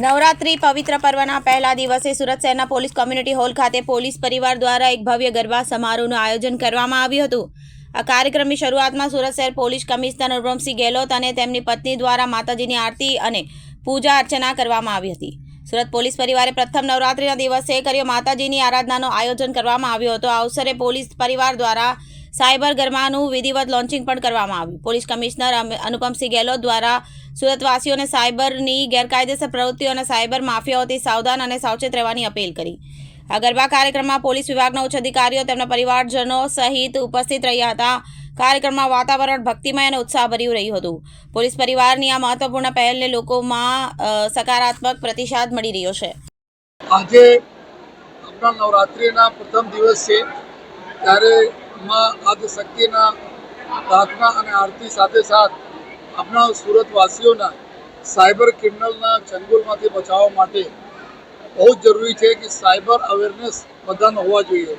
નવરાત્રી પવિત્ર પર્વના પહેલા દિવસે સુરત શહેરના પોલીસ કોમ્યુનિટી હોલ ખાતે પોલીસ પરિવાર દ્વારા એક ભવ્ય ગરબા સમારોહનું આયોજન કરવામાં આવ્યું હતું. આ કાર્યક્રમની શરૂઆતમાં સુરત શહેર પોલીસ કમિશનર અનુપમસિંહ ગેહલોત અને તેમની પત્ની દ્વારા માતાજીની આરતી અને પૂજા અર્ચના કરવામાં આવી હતી. સુરત પોલીસ પરિવારે પ્રથમ નવરાત્રિના દિવસે કર્યો માતાજીની આરાધનાનું આયોજન કરવામાં આવ્યું હતું. આ અવસરે પોલીસ પરિવાર દ્વારા સાયબર ગરબાનું વિધિવત લોન્ચિંગ પણ કરવામાં આવ્યું. પોલીસ કમિશનર અનુપમસિંહ ગેહલોત દ્વારા સુરતવાસીઓને સાયબરની ગેરકાયદેસર પ્રવૃત્તિઓ અને સાયબર માફિયાઓથી સાવધાન અને સાવચેત રહેવાની અપીલ કરી. આ ગરબા કાર્યક્રમમાં પોલીસ વિભાગના ઉચ્ચ અધિકારીઓ, તેમના પરિવારજનો સહિત ઉપસ્થિત રહ્યા હતા. કાર્યક્રમમાં વાતાવરણ ભક્તિમય અને ઉત્સાહભર્યું રહ્યું હતું. પોલીસ પરિવારની આ મહત્વપૂર્ણ પહેલને લોકોમાં સકારાત્મક પ્રતિસાદ મળી રહ્યો છે. આજે આપણા નવરાત્રિના પ્રથમ દિવસ છે. ત્યારે માં આદિશક્તિના પ્રાર્થના અને આરતી સાથે સાથ આપણા સુરતવાસીઓના સાયબર ક્રિમિનલના ચંગુલમાંથી બચાવવા માટે બહુ જ જરૂરી છે કે સાયબર અવેરનેસ બધાનો હોવા જોઈએ.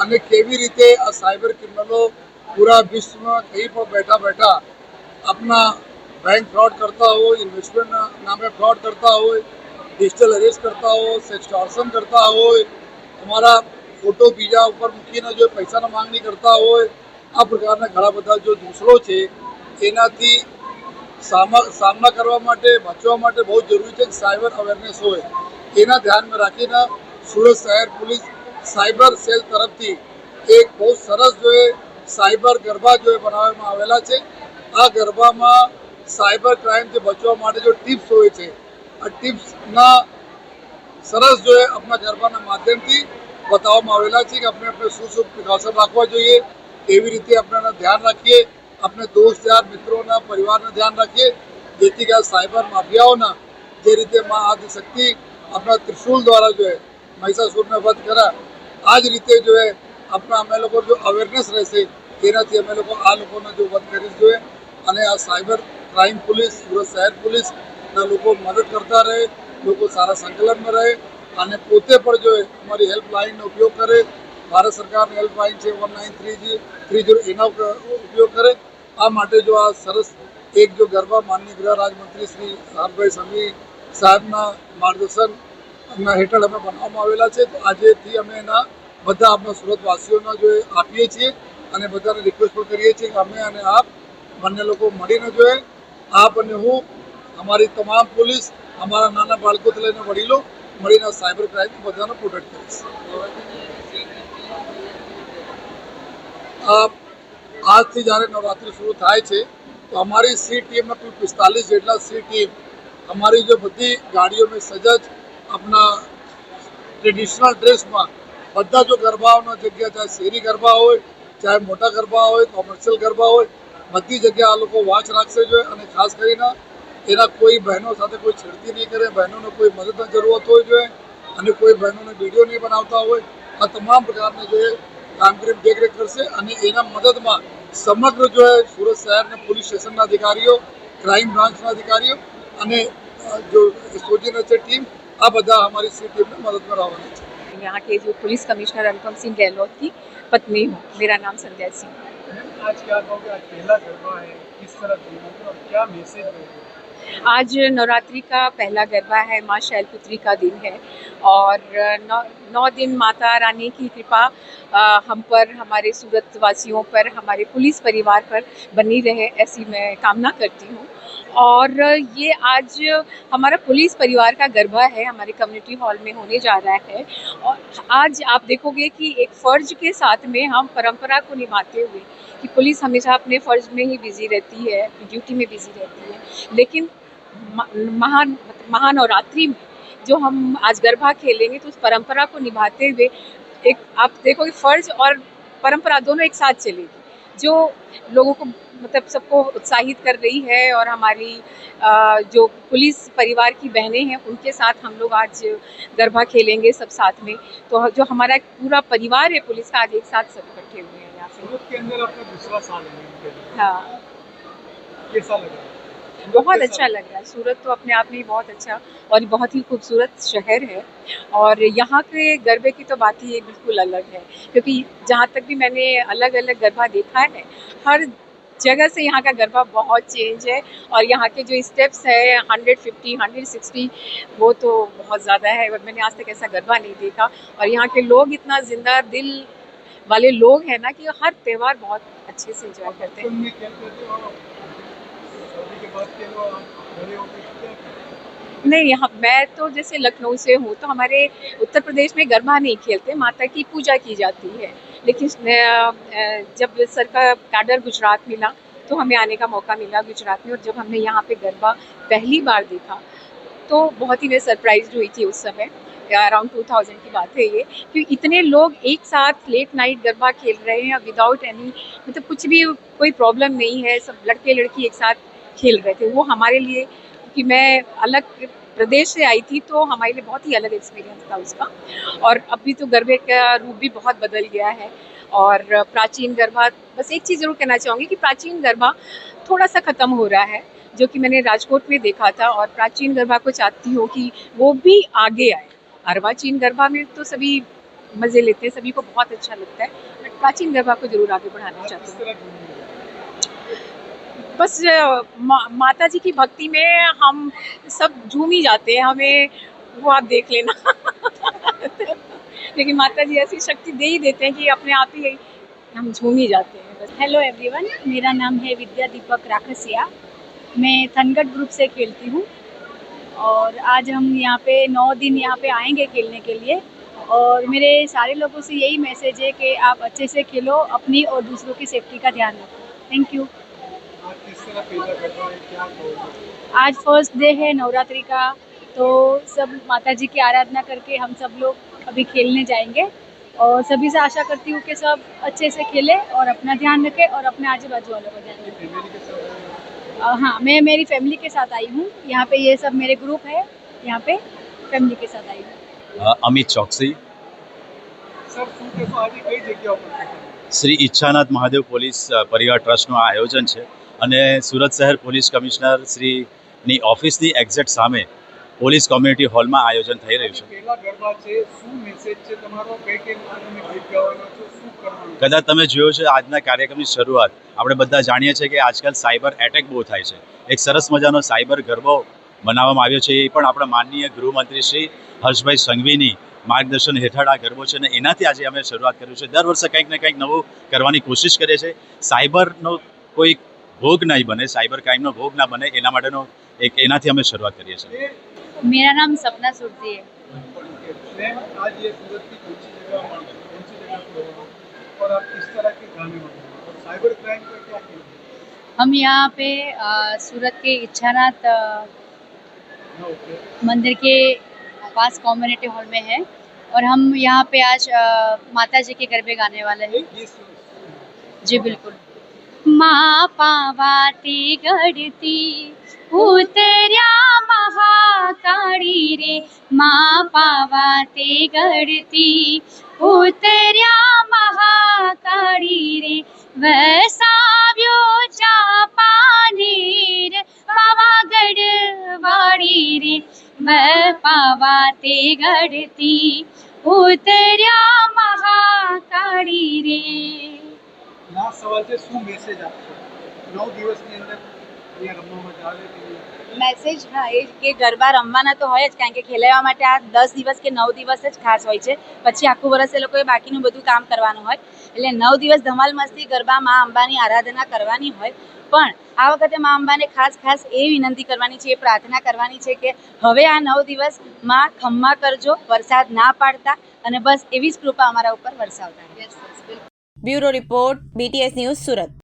અને કેવી રીતે આ સાયબર ક્રિમિનલો પૂરા વિશ્વમાં કંઈ પણ બેઠા બેઠા આપણા બેંક ફ્રોડ કરતા હોય ઇન્વેસ્ટમેન્ટ નામે ફ્રોડ કરતા હોય ડિજિટલ અરેસ્ટ કરતા હોય સેક્સટોર્શન કરતા હોય અમારા ફોટો બીજા ઉપર મૂકીને જો પૈસાની માંગણી કરતા હોય, આ પ્રકારના ઘણા બધા જો દૂસરો છે, એનાથી સામા, સામના કરવા માટે, બચવા માટે બહુ જરૂરી છે કે સાયબર અવેરનેસ હોય. એના ધ્યાનમાં રાખીને સુરત શહેર પોલીસ સાયબર સેલ તરફથી એક બહુ સરસ જોઈએ સાયબર ગરબા જોઈએ બનાવવામાં આવેલા છે. આ ગરબામાં સાયબર ક્રાઇમથી બચવા માટે જો ટિપ્સ હોય છે, આ ટિપ્સના સરસ જોઈએ આપણા ગરબાના માધ્યમથી બતાવવામાં આવેલા છે કે આપણે આપણે શું શું પ્રિકોશન રાખવા જોઈએ, એવી રીતે આપણે ધ્યાન રાખીએ. આપણે યાર, મિત્રોના, પરિવારને ધ્યાન રાખીએ. જેથી કે આ સાયબર માફિયાઓના જે રીતે માં આદિશક્તિ આપણા ત્રિશુલ દ્વારા જો મહિષાસુરને વધ કર્યા આ જ રીતે જો આપણા અમે લોકો જો અવેરનેસ રહેશે, તેનાથી અમે લોકો આ લોકોને જો વધ કરી જોઈએ અને આ સાયબર ક્રાઇમ પોલીસ, સુરત શહેર પોલીસના લોકો મદદ કરતા રહે, લોકો સારા સંકલનમાં રહે અને પોતે પણ જો અમારી હેલ્પલાઇનનો ઉપયોગ કરે, ભારત સરકારની હેલ્પલાઇન છે વન નાઇન થ્રી જી થ્રી જીરો એના ઉપ- ઉપયોગ કરે. આ માટે જો આ સરસ એક જો ગરબા માન્ય ગૃહ રાજમંત્રી શ્રી હરભાઈ સંઘવી સાહેબના માર્ગદર્શન એમના હેઠળ અમે બનાવવામાં આવેલા છે, તો આજેથી અમે એના બધા આપણા સુરતવાસીઓના જો આપીએ છીએ અને બધાને રિક્વેસ્ટ પણ કરીએ છીએ કે અમે અને આપ બંને લોકો મળીને જોઈએ આપ અને હું, અમારી તમામ પોલીસ, અમારા નાના બાળકોથી લઈને વડીલો મળીને સાયબર ક્રાઇમ બધાને પ્રોટેક્ટ કરીશ. આ આજથી જ્યારે નવરાત્રિ શરૂ થાય છે, તો અમારી સી ટીમમાં કુલ પિસ્તાલીસ જેટલા સી ટીમ અમારી જો બધી ગાડીઓમાં સજજ આપણા ટ્રેડિશનલ ડ્રેસમાં બધા જો ગરબાઓના જગ્યા, ચાહે શેરી ગરબા હોય, ચાહે મોટા ગરબા હોય કોમર્શિયલ ગરબા હોય, બધી જગ્યાએ આ લોકો વોચ રાખશે જોઈએ અને ખાસ કરીને એના કોઈ બહેનો સાથે કોઈ છેડતી નહીં કરે, બહેનોને કોઈ મદદની જરૂરત હોય જોઈએ અને કોઈ બહેનોને વીડિયો નહીં બનાવતા હોય, આ તમામ પ્રકારને જો એ કામગીરી દેખરેખ કરશે અને એના મદદમાં સમગ્ર જો એ સુરત શહેરના પોલીસ સ્ટેશનના અધિકારીઓ ક્રાઇમ બ્રાન્ચના અધિકારીઓ અને અ, જો સોજીના છે ટીમ આ બધા અમારી સી ટીમને મદદમાં આવવાની છે यहाँ के जो पुलिस कमिश्नर अनुपम सिंह गहलोत की पत्नी हूँ मेरा नाम संध्या सिंह आज क्या कहोगे आज पहला गरबा है किस तरह देखोगे और क्या मैसेज दोगे आज नवरात्रि का पहला गरबा है, माँ शैलपुत्री का दिन है। और नौ नौ दिन माता रानी की कृपा हम पर, हमारे सूरत वासियों पर, हमारे पुलिस परिवार पर बनी रहे, ऐसी मैं कामना करती हूँ। और ये आज हमारा पुलिस परिवार का गरबा है, हमारे कम्युनिटी हॉल में होने जा रहा है। और आज आप देखोगे कि एक फ़र्ज़ के साथ में हम परंपरा को निभाते हुए, कि पुलिस हमेशा अपने फ़र्ज़ में ही बिज़ी रहती है ड्यूटी में बिज़ी रहती है। लेकिन महान महानवरात्रि में जो हम आज गरबा खेलेंगे तो उस परंपरा को निभाते हुए एक आप देखोगे फ़र्ज़ और परंपरा दोनों एक साथ चलेगी। जो लोगों को मतलब सबको उत्साहित कर रही है और हमारी जो पुलिस परिवार की बहनें हैं उनके साथ हम लोग आज गरबा खेलेंगे सब साथ में। तो जो हमारा पूरा परिवार है पुलिस का आज एक साथ सब इकट्ठे हुए हैं यहाँ पे। के अंदर साल बहुत अच्छा लग रहा है। सूरत तो अपने आप में ही बहुत अच्छा और बहुत ही खूबसूरत शहर है। और यहाँ के गरबे की तो बात ही बिल्कुल अलग है, क्योंकि जहाँ तक भी मैंने अलग अलग गरबा देखा है, हर जगह से यहाँ का गरबा बहुत चेंज है और यहाँ के जो स्टेप्स है हंड्रेड फिफ्टी हंड्रेड सिक्सटी वो तो बहुत ज़्यादा है। और मैंने आज तक ऐसा गरबा नहीं देखा। और यहाँ के लोग इतना ज़िंदा दिल वाले लोग हैं ना कि हर त्यौहार बहुत अच्छे से इंजॉय करते हैं। नहीं, यहाँ मैं तो जैसे लखनऊ से हूँ तो हमारे उत्तर प्रदेश में गरबा नहीं खेलते, माता की पूजा की जाती है। लेकिन जब सर का कैडर गुजरात मिला तो हमें आने का मौका मिला गुजरात में, और जब हमने यहाँ पे गरबा पहली बार देखा तो बहुत ही मैं सरप्राइज़ हुई थी उस समय, अराउंड 2000 की बात है ये, कि इतने लोग एक साथ लेट नाइट गरबा खेल रहे हैं, विदाउट एनी मतलब कुछ भी कोई प्रॉब्लम नहीं है, सब लड़के लड़की एक साथ खेल रहे थे। वो हमारे लिए कि मैं अलग प्रदेश से आई थी तो हमारे लिए बहुत ही अलग एक्सपीरियंस था उसका। और अभी तो गरबे का रूप भी बहुत बदल गया है। और प्राचीन गरबा बस एक चीज़ ज़रूर कहना चाहूँगी कि प्राचीन गरबा थोड़ा सा ख़त्म हो रहा है, जो कि मैंने राजकोट में देखा था। और प्राचीन गरबा को चाहती हूँ कि वो भी आगे आए। अर्वाचीन गरबा में तो सभी मज़े लेते हैं, सभी को बहुत अच्छा लगता है। बट प्राचीन गरबा को ज़रूर आगे बढ़ाना चाहती हूँ। बस मा, माता जी की भक्ति में हम सब झूम ही जाते हैं हमें वो आप देख लेना। लेकिन माता जी ऐसी शक्ति दे ही देते हैं कि अपने आप ही हम झूम ही जाते हैं। हेलो एवरीवन मेरा नाम है विद्या दीपक राखसिया। मैं थनगढ़ ग्रुप से खेलती हूँ और आज हम यहाँ पे नौ दिन यहाँ पे आएँगे खेलने के लिए और मेरे सारे लोगों से यही मैसेज है कि आप अच्छे से खेलो अपनी और दूसरों की सेफ्टी का ध्यान रखो। थैंक यू आज किस तरह पहला गरबा है क्या कहोगे आज फर्स्ट डे है नवरात्रि का तो सब माता जी की आराधना करके हम सब लोग अभी खेलने जाएंगे और सभी से आशा करती हूँ कि सब अच्छे से खेले और अपना ध्यान रखें और अपने आजू बाजू वालों का ध्यान रखें फैमिली के साथ आए हो? अ, हाँ मैं मेरी फैमिली के साथ आई हूँ यहाँ पे ये सब मेरे ग्रुप है यहाँ पे फैमिली के साथ आई हूँ અ, અમિત ચોકસી સર શું કહેશો આજે કઈ જગ્યા ઉપર ખેલવાનું? શ્રી ઈચ્છાનાથ મહાદેવ પોલીસ અ, પરિવાર ટ્રસ્ટનું આ આયોજન છે અને સુરત શહેર પોલીસ કમિશનર શ્રીની ઓફિસની એક્ઝેક્ટ સામે પોલીસ કોમ્યુનિટી હોલમાં આયોજન થઈ રહ્યું છે? કદાચ તમે જોયો છે આજના કાર્યક્રમની શરૂઆત. આપણે બધા જાણીએ છીએ કે આજકાલ સાયબર એટેક બહુ થાય છે. એક સરસ મજાનો સાયબર ગરબો બનાવવામાં આવ્યો છે. એ પણ આપણા માનનીય ગૃહમંત્રી શ્રી હર્ષભાઈ સંઘવીની માર્ગદર્શન હેઠળ આ ગરબો છે અને એનાથી આજે અમે શરૂઆત કર્યું છે. દર વર્ષે કંઈક ને કંઈક નવું કરવાની કોશિશ કરીએ છીએ. સાયબરનો કોઈ ભોગ નહીં બને સાયબર ક્રાઇમનો ભોગ ના બને એના માટેનો એક એનાથી અમે શરૂઆત કરીએ છીએ ये मेरा नाम सपना सुरती है मैम आज ये सूरत की कौन सी जगह कौन सी जगह पे हो और आप किस तरह के गाने बना और साइबर क्राइम का क्या कहना है? हम यहाँ पे अ, सूरत के इच्छानाथ अ, हाँ, ओके मंदिर के पास कम्युनिटी हॉल में है और हम यहाँ पे आज अ, माता जी के गरबे गाने वाले हैं ये सु- जी बिल्कुल મા પાવાતી ગઢતી ઉતર્યા મહાકાળી રે. મા પાવાતી ગઢતી ઉતર્યા મહાકાળી રે. વસાવ્યો ચાપાનેર પાવાગઢ વાળી રે. વ પાવાતી ગઢતી ઉતર્યા મહાકાળી રે. લાસ્ટ સવાલ છે શું મેસેજ આપશો? નવ દિવસની અંદર? મેસેજ હા એ કે ગરબા રમવાના તો હોય જ કારણ કે ખેલાવા માટે આ દસ દિવસ કે નવ દિવસ જ ખાસ હોય છે. પછી આખું વર્ષ એ લોકોએ બાકીનું બધું કામ કરવાનું હોય. એટલે નવ દિવસ ધમાલ મસ્તી ગરબા મા અંબાની આરાધના કરવાની હોય. પણ આ વખતે મા અંબાને ખાસ ખાસ એ વિનંતી કરવાની છે એ પ્રાર્થના કરવાની છે કે હવે આ નવ દિવસમાં ખમ્મા કરજો વરસાદ ના પાડતા અને બસ એવી જ કૃપા અમારા ઉપર વરસાવતા. Bureau report BTS news Surat.